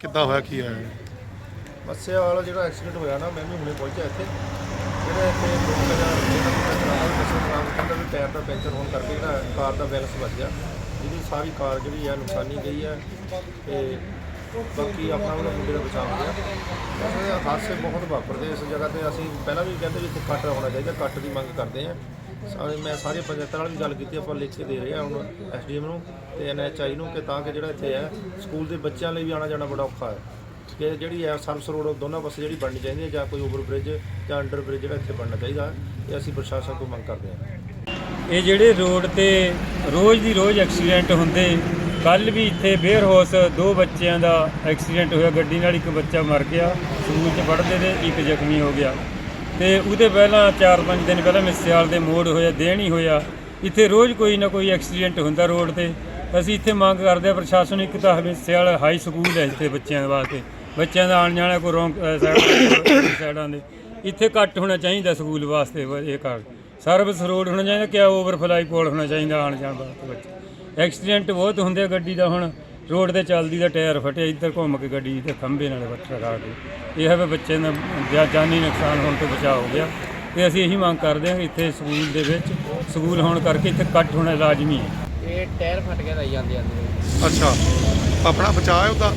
ਕਿੱਦਾਂ ਹੋਇਆ, ਕੀ ਹੈ ਮੱਸਿਆ ਵਾਲਾ ਜਿਹੜਾ ਐਕਸੀਡੈਂਟ ਹੋਇਆ ਨਾ ਮੈਂ ਵੀ ਹੁਣੇ ਪਹੁੰਚਿਆ ਇੱਥੇ। ਜਿਹੜਾ ਇੱਥੇ ਲੋਕ ਜਿਹੜਾ ਜਿਹੜਾ ਵੀ ਚਲਾਉਂਦਾ ਬੱਸੇ ਕਹਿੰਦਾ ਵੀ ਟਾਇਰ ਦਾ ਪੈਂਚਰ ਹੋਣ ਕਰਕੇ ਜਿਹੜਾ ਕਾਰ ਦਾ ਬੈਲੈਂਸ ਵੱਜ ਗਿਆ। ਜਿਹਦੀ ਸਾਰੀ ਕਾਰ ਜਿਹੜੀ ਹੈ ਨੁਕਸਾਨੀ ਗਈ ਹੈ ਤੇ ਬਾਕੀ ਆਪਣਾ ਉਹਦਾ ਮੁੰਡੇ ਦਾ ਬਚਾਅ ਹੋ ਗਿਆ। ਵੈਸੇ ਹਾਦਸੇ ਬਹੁਤ ਵਾਪਰਦੇ ਇਸ ਜਗ੍ਹਾ ਤੇ। ਅਸੀਂ ਪਹਿਲਾਂ ਵੀ ਕਹਿੰਦੇ ਵੀ ਇੱਥੇ ਕੱਟ ਹੋਣਾ ਚਾਹੀਦਾ, ਕੱਟ ਦੀ ਮੰਗ ਕਰਦੇ ਹਾਂ ਸਾਰੇ ਮੈਂ ਸਾਰੇ ਪੰਚਾਇਤਾਂ ਨਾਲ ਵੀ ਗੱਲ ਕੀਤੀ, ਆਪਾਂ ਲਿਖ ਕੇ ਦੇ ਰਹੇ ਹਾਂ ਹੁਣ ਐਸਡੀਐਮ ਨੂੰ ਤੇ ਐਨਐਚਆਈ ਨੂੰ ਕਿ ਤਾਂ ਕਿ ਜਿਹੜਾ ਇੱਥੇ ਹੈ, ਸਕੂਲ ਦੇ ਬੱਚਿਆਂ ਲਈ ਵੀ ਆਉਣਾ ਜਾਣਾ ਬੜਾ ਔਖਾ ਹੈ। ਕਿ ਜਿਹੜੀ ਹੈ ਸਰਵਿਸ ਰੋਡ, ਦੋਨਾਂ ਪਾਸੇ ਜਿਹੜੀ ਬਣਨੀ ਚਾਹੀਦੀ ਹੈ ਜਾਂ ਕੋਈ ਓਵਰ ਬ੍ਰਿਜ ਜਾਂ ਅੰਡਰ ਬ੍ਰਿਜ ਜਿਹੜਾ ਇੱਥੇ ਬਣਨਾ ਚਾਹੀਦਾ ਇਹ ਅਸੀਂ ਪ੍ਰਸ਼ਾਸਨ ਤੋਂ ਮੰਗ ਕਰਦੇ ਹਾਂ। ਇਹ ਜਿਹੜੇ ਰੋਡ ਤੇ ਰੋਜ਼ ਦੀ ਰੋਜ਼ ਐਕਸੀਡੈਂਟ ਹੁੰਦੇ ਕੱਲ ਵੀ ਇੱਥੇ ਬੇਅਰ ਹਾਊਸ ਦੋ ਬੱਚਿਆਂ ਦਾ ਐਕਸੀਡੈਂਟ ਹੋਇਆ, ਗੱਡੀ ਨਾਲ ਇੱਕ ਬੱਚਾ ਮਰ ਗਿਆ, ਸਕੂਲ 'ਚ ਪੜ੍ਹਦੇ ਤੇ ਇੱਕ ਜ਼ਖਮੀ ਹੋ ਗਿਆ। ਤੇ ਉਹਦੇ ਪਹਿਲਾਂ 4-5 ਦਿਨ ਪਹਿਲਾਂ ਮਿਸਿਆਲ ਦੇ ਮੋੜ ਹੋਇਆ, ਦੇਣੀ ਹੋਇਆ। ਇੱਥੇ ਰੋਜ਼ ਕੋਈ ਨਾ ਕੋਈ ਐਕਸੀਡੈਂਟ ਹੁੰਦਾ ਰੋਡ ਤੇ। ਅਸੀਂ ਇੱਥੇ ਮੰਗ ਕਰਦੇ ਆ ਪ੍ਰਸ਼ਾਸਨ ਇੱਕ ਤਾਂ ਮਿਸਿਆਲ ਹਾਈ ਸਕੂਲ ਹੈ ਇੱਥੇ ਬੱਚਿਆਂ ਵਾਸਤੇ। ਬੱਚਿਆਂ ਦਾ ਆਉਣ ਜਾਣਾ ਕੋਈ ਰੋਂਗ ਸਾਈਡਾਂ ਦੇ ਇੱਥੇ ਘੱਟ ਹੋਣਾ ਚਾਹੀਦਾ ਸਕੂਲ ਵਾਸਤੇ ਇਹ ਕਾਰ ਸਰਵਿਸ ਰੋਡ ਹੋਣਾ ਚਾਹੀਦਾ ਕਿ ਓਵਰਫਲਾਈ ਪੁਲ ਹੋਣਾ ਚਾਹੀਦਾ ਆਉਣ ਜਾਣ ਵਾਸਤੇ ਬੱਚੇ ਐਕਸੀਡੈਂਟ ਬਹੁਤ ਹੁੰਦੇ ਆ ਗੱਡੀ ਦਾ ਹੁਣ। ਰੋਡ ਤੇ ਚੱਲਦੀ ਦਾ ਟਾਇਰ ਫਟਿਆ ਇੱਧਰ ਘੁੰਮ ਕੇ ਗੱਡੀ ਤੇ ਖੰਭੇ ਨਾਲ ਵੱਟ ਲਗਾ ਕੇ ਇਹ ਹੈ ਵੀ ਬੱਚੇ ਦਾ ਜਾ- ਜਾਨੀ ਨੁਕਸਾਨ ਹੋਣ ਤੋਂ ਬਚਾਅ ਹੋ ਗਿਆ। ਤੇ ਅਸੀਂ ਇਹੀ ਮੰਗ ਕਰਦੇ ਹਾਂ ਕਿ ਇੱਥੇ ਸਕੂਲ ਦੇ ਵਿੱਚ ਸਕੂਲ ਹੋਣ ਕਰਕੇ ਇੱਥੇ ਕੱਟ ਹੋਣਾ ਲਾਜ਼ਮੀ ਹੈ। ਇਹ ਟਾਇਰ ਫਟ ਗਿਆ ਤਾਂ ਜਾਂਦੇ ਜਾਂਦੇ। ਅੱਛਾ। ਆਪਣਾ ਬਚਾਅ ਹੈ ਉਹਦਾ?